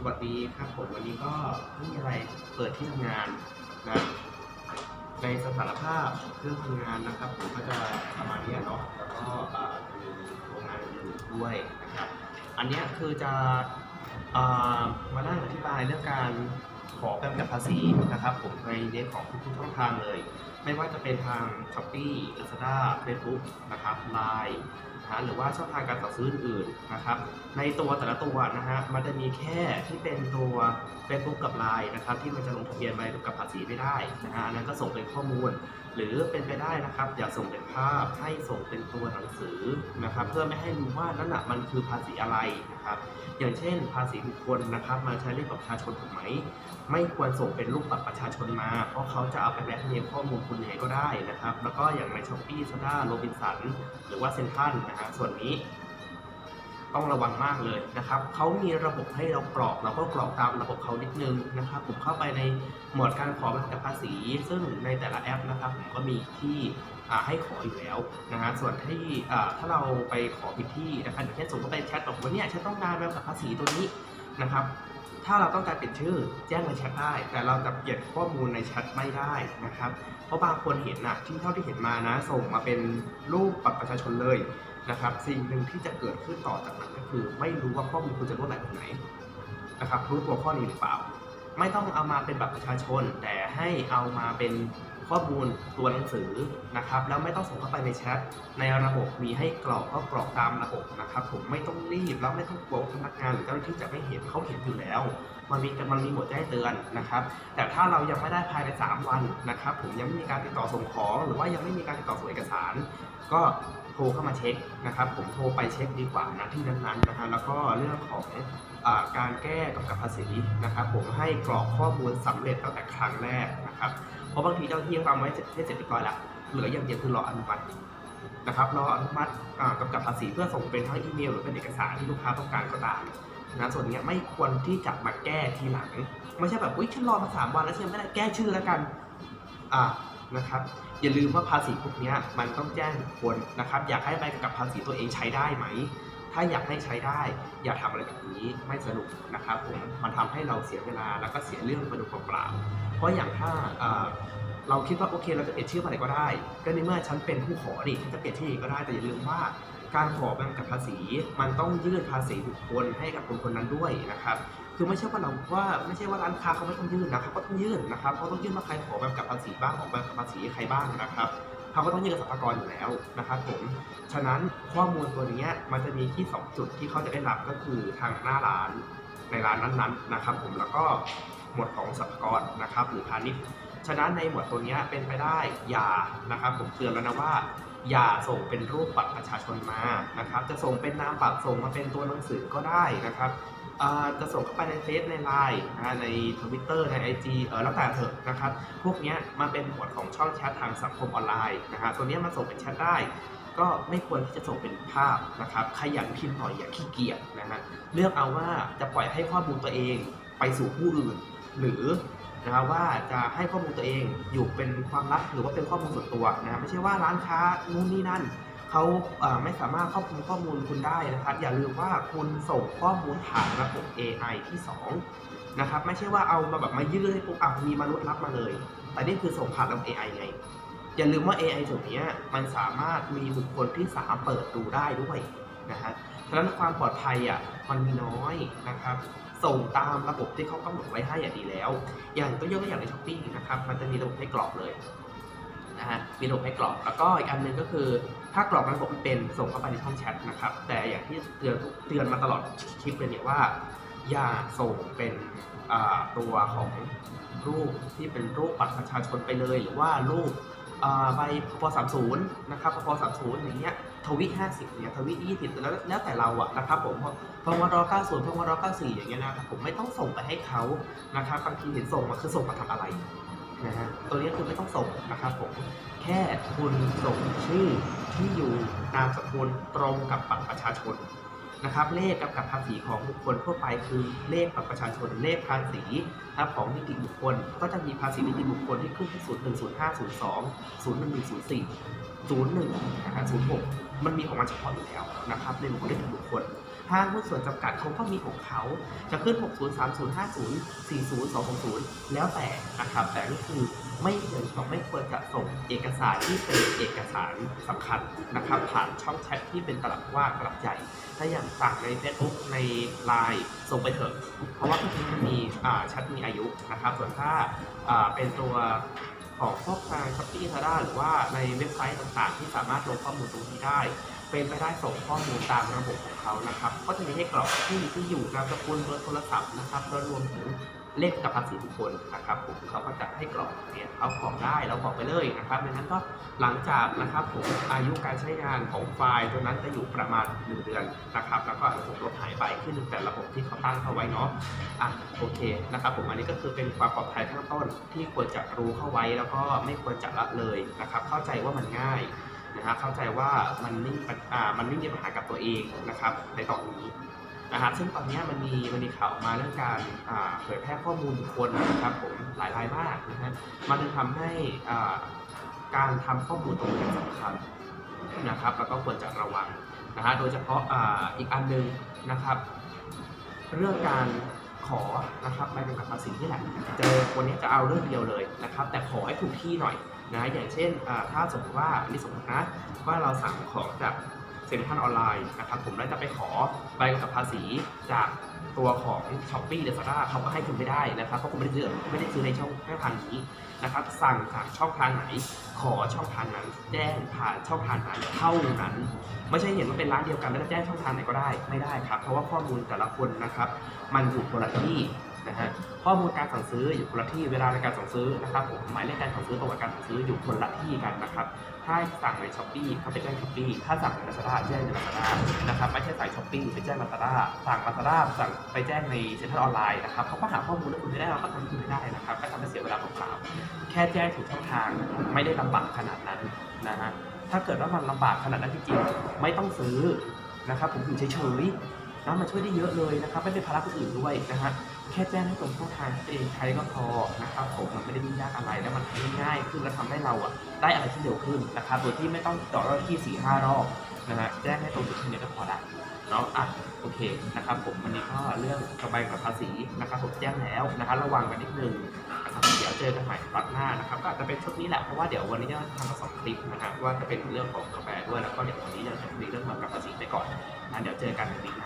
สวัสดีครับผมวันนี้ก็ไม่มีอะไรเปิดที่ทำงานนะในสถานภาพเครื่องทำงานนะครับผมก็จะประมาณนี้เนาะแล้วก็มีโรงงานอื่นด้วยนะครับ อันนี้คือจะอมานั่งอธิบายเรื่องการขอแบบกับภาษีนะครับ ผมในเรื่องของทุกๆช่องทางเลย ไม่ว่าจะเป็นทาง s h อ p e e Lazada Facebook นะครับ Line นะหรือว่าช่องทางการสั่งซื้ออื่นๆนะครับ ในตัวแต่ละตัวนะฮะมันจะมีแค่ที่เป็นตัว Facebook กับ Line นะครับที่มันจะลงทะเบียนไปกับภาษีไม่ได้นะฮะอันนั้นก็ส่งเป็นข้อมูลหรือเป็นไปได้นะครับอย่าส่งเป็นภาพให้ส่งเป็นตัวหนังสือนะครับ เพื่อไม่ให้รู้ว่านั่นน่ะมันคือภาษีอะไรนะครับ อย่างเช่น ภาษีบุคคลนะครับ มาใช้เลขบัตรประชาชนถูกไหม ไม่ควรส่งเป็นรูปบัตรประชาชนมา เพราะเขาจะเอาไปแบล็กเมลข้อมูลคุณยังไงก็ได้นะครับ แล้วก็อย่างในช้อปปี้ซาด้าโรบินสันหรือว่าเซนทรัลนะฮะส่วนนี้ ต้องระวังมากเลยนะครับเขามีระบบให้เรากรอกเราก็กรอกตามระบบเขานิดนึงนะครับ ผมเข้าไปในหมวดการขอใบกำกับภาษี ซึ่งในแต่ละแอปนะครับ ผมก็มีที่ให้ขออยู่แล้วนะฮะส่วนที่ถ้าเราไปขอผิดที่นะครับอย่างเช่นสมมติไปแชทบอกว่าเนี่ยฉันต้องการใบกำกับภาษีตัวนี้นะครับถ้าเราต้องการเปลี่ยนชื่อแจ้งในแชทได้ แต่เราจะเปลี่ยนข้อมูลในแชทไม่ได้นะครับ เพราะบางคนเห็นนะที่เท่าที่เห็นมานะ ส่งมาเป็นรูปบัตรประชาชนเลย นะครับสิ่งหนึ่งที่จะเกิดขึ้นต่อจากนั้นก็คือ ไม่รู้ว่าข้อมูลคุณจะร่วไหนตรงไหนนะครับรู้ตัวข้อนี้หรือเปล่า ไม่ต้องเอามาเป็นบัตรประชาชน แต่ให้เอามาเป็นข้อมูลตัวหนังสือนะครับ แล้วไม่ต้องส่งเข้าไปในแชทในระบบมีให้กรอกก็กรอกตามระบบนะครับ ผมไม่ต้องรีบแล้วไม่ต้องกลัวว่พนักงานหรือเจ้าหน้าที่จะไม่เห็นเขาเห็นอยู่แล้ว มันมีมันมีหมดแจ้งเตือนนะครับ แต่ถ้าเรายังไม่ได้ภายใน 3 วันนะครับ ผมยังไม่มีการติดต่อส่งของ หรือว่ายังไม่มีการติดต่อส่งเอกสาร ก็ ทรเข้ามาเช็คนะครับ ผมโทรไปเช็คดีกว่านะที่นั้นๆนะฮะแล้วก็เรื่องของอการแก้กำกับภาษีนะครับ ผมให้กรอกข้อมูลสำเร็จตั้งแต่ครั้งแรกนะครับ เพราะบางทีเจ้าที่ทำไว้เสร็จเสร็จเรียบร้อยแล้วเหลืออย่างเดียวคือรออนุมัตินะครับรออนุมัติกำกับภาษีเพื่อส่งเป็นทั้งอีเมลหรือเป็นเอกสารที่ลูกค้าต้องการก็ตามนะส่วนนี้ไม่ควรที่จะมาแก้ทีหลัง ไม่ใช่แบบอุ้ยฉันรอมาสามวันแล้วฉันไม่ได้แก้ชื่อแล้วกันอ่า นะครับอย่าลืมว่าภาษีพวกนี้มันต้องแจ้งบุคคลนะครับ อยากให้ใบกำกับภาษีตัวเองใช้ได้ไหม ถ้าอยากให้ใช้ได้ อย่าทำอะไรแบบนี้ไม่สนุกนะครับผมมันทำให้เราเสียเวลาแล้วก็เสียเรื่องไปโดยเปล่าเพราะอย่างถ้าเราคิดว่าโอเคเราจะเปลี่ยนชื่อมาไหนก็ได้ ก็ในเมื่อฉันเป็นผู้ขอดิฉันจะเปลี่ยนชื่อเองก็ได้แต่อย่าลืมว่าการขอใบกำกับภาษี มันต้องยื่นภาษีบุคคลให้กับคนคนนั้นด้วยนะครับ คือไม่ใช่ว่าเราว่าไม่ใช่ว่าร้านค้าเขาไม่ต้องยื่นนะครับก็ต้องยื่นนะครับเขาต้องยื่นว่าใครขอใบกำกับภาษีบ้างออกใบกำกับภาษีใครบ้างนะครับเขาก็ต้องยื่นกับสรรพากรอยู่แล้วนะครับผมฉะนั้นข้อมูลตัวนี้มันจะมีที่ 2 จุดที่เขาจะได้รับก็คือทางหน้าร้านในร้านนั้นๆนะครับ ผมแล้วก็หมวดของสรรพากรนะครับ หรือพาณิชย์ฉะนั้นในหมวดตัวนี้เป็นไปได้อย่านะครับ ผมเตือนแล้วนะว่าอย่าส่งเป็นรูปบัตรประชาชนมานะครับ จะส่งเป็นนามบัตรส่งมาเป็นตัวหนังสือก็ได้นะครับ จะส่งเข้าไปในเฟซในไลน์ในทวิตเตอร์ใน IG เออแล้วแต่เถอะนะครับ พวกนี้มันเป็นหมวดของช่องแชททางสังคมออนไลน์นะฮะตัวนี้มันส่งเป็นแชทได้ ก็ไม่ควรที่จะส่งเป็นภาพนะครับขยันพิมพ์หน่อยอย่าขี้เกียจนะฮะเลือกเอาว่าจะปล่อยให้ข้อมูลตัวเองไปสู่ผู้อื่น หรือนะครับว่าจะให้ข้อมูลตัวเองอยู่เป็นความลับหรือว่าเป็นข้อมูลส่วนตัวนะไม่ใช่ว่าร้านค้านู่นนี่นั่น เขาไม่สามารถครอบคลุมข้อมูลคุณได้นะครับ อย่าลืมว่าคุณส่งข้อมูลผ่านระบบ AI ที่ 2 นะครับ ไม่ใช่ว่าเอามาแบบมายื่นให้ปุ๊บอะมีมนุษย์รับมาเลย แต่นี่คือส่งผ่านระบบ AI ไง อย่าลืมว่า AI ส่วนนี้มันสามารถมีบุคคลที่สามเปิดดูได้ด้วยนะฮะฉะนั้นความปลอดภัยอะมันมีน้อยนะครับ ส่งตามระบบที่เขากำหนดไว้ให้อย่างดีแล้ว อย่างตัวยกตัวอย่างในช้อปปี้นะครับ มันจะมีระบบให้กรอกเลย นะฮะมีระบบให้กรอกแล้วก็อีกอันหนึ่งก็คือ ถ้ากรอกระบบไม่เป็นส่งเข้าไปในช่องแชทนะครับ แต่อย่างที่เตือนเตือนมาตลอดคลิปเลยเนี่ยว่า อย่าส่งเป็นตัวของรูปที่เป็นรูปบัตรประชาชนไปเลย หรือว่ารูปใบพสามศูนย์นะครับพสามศูนย์อย่างเงี้ยทวิห้าสิบเนี่ยทวิยี่สิบแล้วแล้วแต่เราอะนะครับผมพวรเก้าศูนย์พวรเก้าสี่อย่างเงี้ยนะครับผมไม่ต้องส่งไปให้เขานะครับบางทีเห็นส่งมาคือส่งมาทำอะไร นะฮะตัวนี้คือไม่ต้องส่งนะครับผมแค่คุณส่งชื่อที่อยู่นามสกุลตรงกับบัตรประชาชนนะครับเลขกำกับภาษีของบุคคลทั่วไปคือเลขบัตรประชาชนเลขภาษีนะครับของนิติบุคคล ก็จะมีภาษีนิติบุคคลที่ขึ้นที่ศูนย์หนึ่งศูนย์ห้าศูนย์สองศูนย์หนึ่งหนึ่งศูนย์สี่01นะครับ06มันมีของมันเฉพาะอยู่แล้วนะครับในบุคคลได้ถึงบุคคล ห้างหุ้นส่วนจำกัดเขาก็มีของเขา จะขึ้น 60 30 50 40 260 แล้วแต่นะครับ แต่นี่คือไม่ควรไม่ควรจะส่งเอกสารที่เป็นเอกสารสำคัญนะครับ ผ่านช่องแชทที่เป็นตลับว่างตลับใหญ่ ถ้าอย่างสั่งใน Facebook ใน Line ส่งไปเถอะ เพราะว่าพวกนี้มันมีแชทมีอายุนะครับ ส่วนถ้าอ่าเป็นตัวของพวกทางช้อปปี้ทาร่าหรือว่าในเว็บไซต์ต่างๆ ที่สามารถลงข้อมูลตรงนี้ได้ เป็นไปได้ส่งข้อมูลตามระบบของเขานะครับ ก็จะมีให้กรอกที่ที่อยู่นามสกุลเบอร์โทรศัพท์นะครับแล้วรวมถึงเลขกับภาษีบุคคลนะครับผมเขาก็จะให้กรอกเนี่ยเขากรอกได้แล้วกรอกไปเลยนะครับดังนั้นก็หลังจากนะครับผมอายุการใช้งานของไฟล์ตัวนั้นจะอยู่ประมาณ 1 เดือนนะครับแล้วก็อาจจะถูกลบหายไปขึ้นแต่ระบบที่เขาตั้งเขาไว้เนาะอะโอเคนะครับผมอันนี้ก็คือเป็นความปลอดภัยข้างต้นที่ควรจะรู้เข้าไว้แล้วก็ไม่ควรจะละเลยนะครับเข้าใจว่ามันง่าย นะฮะเข้าใจว่ามันไม่มีปัญอ่ามันไม่มีปัญหากับตัวเองนะครับ ในตอนนี้นะครับซึ่งตอนนี้มันมีมันมีข่าวมาเรื่องการอ่าเผยแพร่ข้อมูลบุคคลนะครับผมหลายรายมากนะฮะมันจึงทำให้อ่าการทำข้อมูลตรงนี้สำคัญนะครับ แล้วก็ควรจะระวังนะฮะโดยเฉพาะอ่าอีกอันหนึ่งนะครับ เรื่องการขอนะครับใบกำกับภาษีนี่แหละเจอวันนี้จะเอาเรื่องเดียวเลยนะครับ แต่ขอให้ถูกที่หน่อย นะอย่างเช่นถ้าสมมติว่าอันนี้สมมตินะว่าเราสั่งของจากเซ็นทรัลออนไลน์นะครับผมแล้วจะไปขอใบกำกับภาษีจากตัวของช้อปปี้เดซาร่าเขาก็ให้คุณไม่ได้นะครับเพราะคุณไม่ได้ซื้อไม่ได้ซื้อในช่องทางนี้นะครับ สั่งจากช่องทางไหน ขอช่องทางนั้น แจ้งผ่านช่องทางนั้นเท่านั้น ไม่ใช่เห็นว่าเป็นร้านเดียวกันแล้วแจ้งช่องทางไหนก็ได้ไม่ได้ครับ เพราะว่าข้อมูลแต่ละคนนะครับ มันอยู่คนละที่ นะฮะข้อมูลการสั่งซื้ออยู่คนละที่เวลาในการสั่งซื้อนะครับผมหมายเลขการสั่งซื้อประวัติการสั่งซื้ออยู่คนละที่กันนะครับถ้าสั่งในช้อปปี้เขาไปแจ้งช้อปปี้ถ้าสั่งในลาซาด้าแจ้งในลาซาด้านะครับไม่ใช่สายช้อปปี้ไปแจ้งลาซาด้าสั่งลาซาด้าสั่งไปแจ้งในเซ็นทรัลออนไลน์นะครับเขาก็หาข้อมูลให้คุณไม่ได้เราก็ทำให้คุณไม่ได้นะครับก็ทำให้เสียเวลาเปล่าๆแค่แจ้งถูกช่องทางไม่ได้ลำบากขนาดนั้นนะฮะถ้าเกิดว่ามันลำบากขนาดนั้นจริงๆไม่ต้องซื้อนะครับผมอยู่เฉยๆนะมันช่วยได้เยอะเลยนะครับไม่เป็นภาระคนอื่นด้วยนะฮะ แค่แจ้งให้ตรงช่องทางเองใช้ก็พอนะครับผมมันไม่ได้ยุ่งยากอะไรแล้วมันทำง่ายขึ้นและทำให้เราอะได้อะไรที่เร็วขึ้นนะครับโดยที่ไม่ต้องต่อรอบที่สี่ห้ารอบนะฮะแจ้งให้ตรงจุดแค่นี้ก็พอละเนาะอะโอเคนะครับผมวันนี้ก็เรื่องกระบายกับภาษีนะครับผมแจ้งแล้วนะครับระวังกันนิดนึงนะครับเดี๋ยวเจอกันใหม่ตอนหน้านะครับก็อาจจะเป็นชุดนี้แหละเพราะว่าเดี๋ยววันนี้จะทำมาสองคลิปนะครับว่าจะเป็นเรื่องของกาแฟด้วยแล้วก็เดี๋ยววันนี้จะคุยเรื่องเกี่ยวกับภาษีไปก่อนนะเดี๋ยวเจอกันในวีค